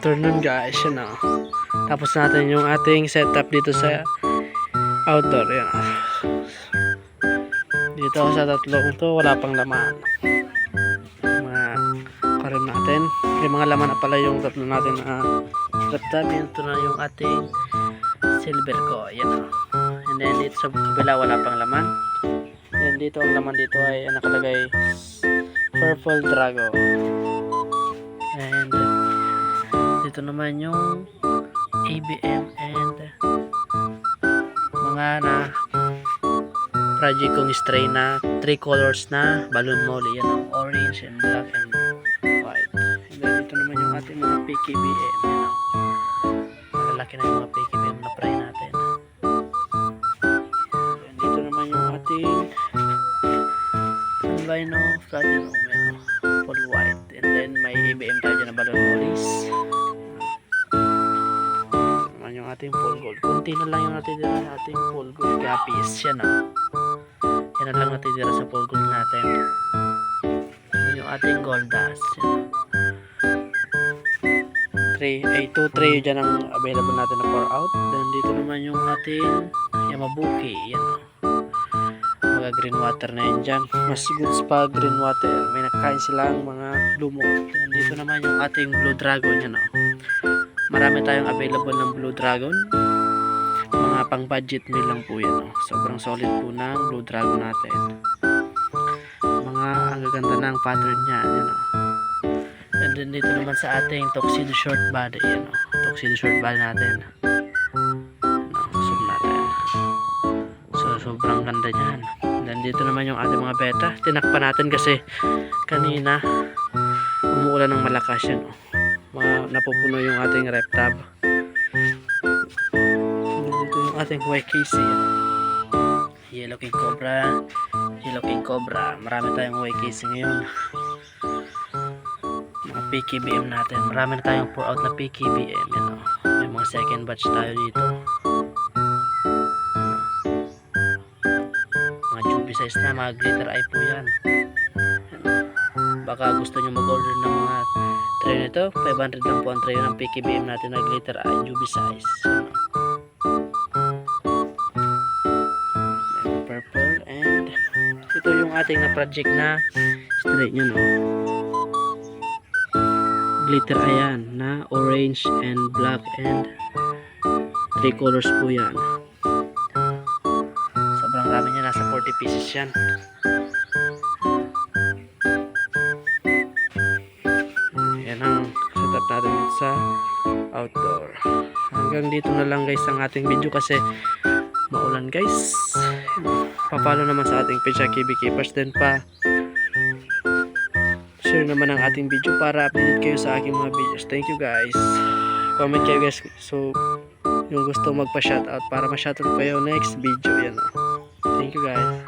afternoon guys, yan o. Tapos natin yung ating setup dito sa outdoor, yan o. Dito sa tatlong to, wala pang laman. Mga karim natin. Yung mga laman na pala yung tatlo natin na laptop. Ito na yung ating silver ko, yan o. And then dito sa kabila, wala pang laman. And dito, ang laman dito ay nakalagay Purple Drago. And dito naman yung ABM and mga na project kong stray na three colors na balloon molly yan ang orange and black and white. And then dito naman yung ating mga PKBM yan o malalaki na yung mga PKBM na fry natin. And dito naman yung ating albino platinum yan o full white. And then may ABM tayo dyan na balloon mollies ating full gold kunti na lang yung natitira sa ating full gold copies yan o yan na lang natitira sa full gold natin. Yan yung ating gold dust yan 3 ay 2 tray dyan ang available natin na pour out. Then dito naman yung ating Yamabuki. Yan. Mga green water na yan dyan. Mas goods pa green water. May nakain silang mga lumot yan dito naman yung ating blue dragon. Yan o marami tayong available ng blue dragon mga pang budget meal lang po yan oh. sobrang solid po ng blue dragon natin mga ang gaganda ng pattern niya yan oh. and then dito naman sa ating tuxedo short body yan oh. tuxedo short body natin natin so sobrang ganda niyan and dito naman yung ating mga beta tinakpan natin kasi kanina umuulan ng malakas yan oh. Napupuno yung ating rep tab dito yung ating YKC. Yellow King Cobra. Yellow King Cobra. Marami tayong YKC ngayon. Mga PKBM natin. Marami na tayong pour out na PKBM. Oh. May mga second batch tayo dito. Mga chubby size na. Mga glitter eye po yan. Baka gusto nyo mag-order ng mga tray nito. 500 lang po ang tray ng PKBM natin na glitter eye. Chubby size. Purple and ito yung ating na project na straight nyo no glitter ayan na orange and black and three colors po yan sobrang dami niya nasa 40 pieces yan outdoor. Hanggang dito na lang guys ang ating video kasi maulan guys. Papalo naman sa ating page KB Keepers din pa. Share naman ang ating video para updated kayo sa aking mga videos. Thank you guys. Comment kayo guys. So yung gusto magpa shoutout para ma-shoutout kayo next video yan o thank you guys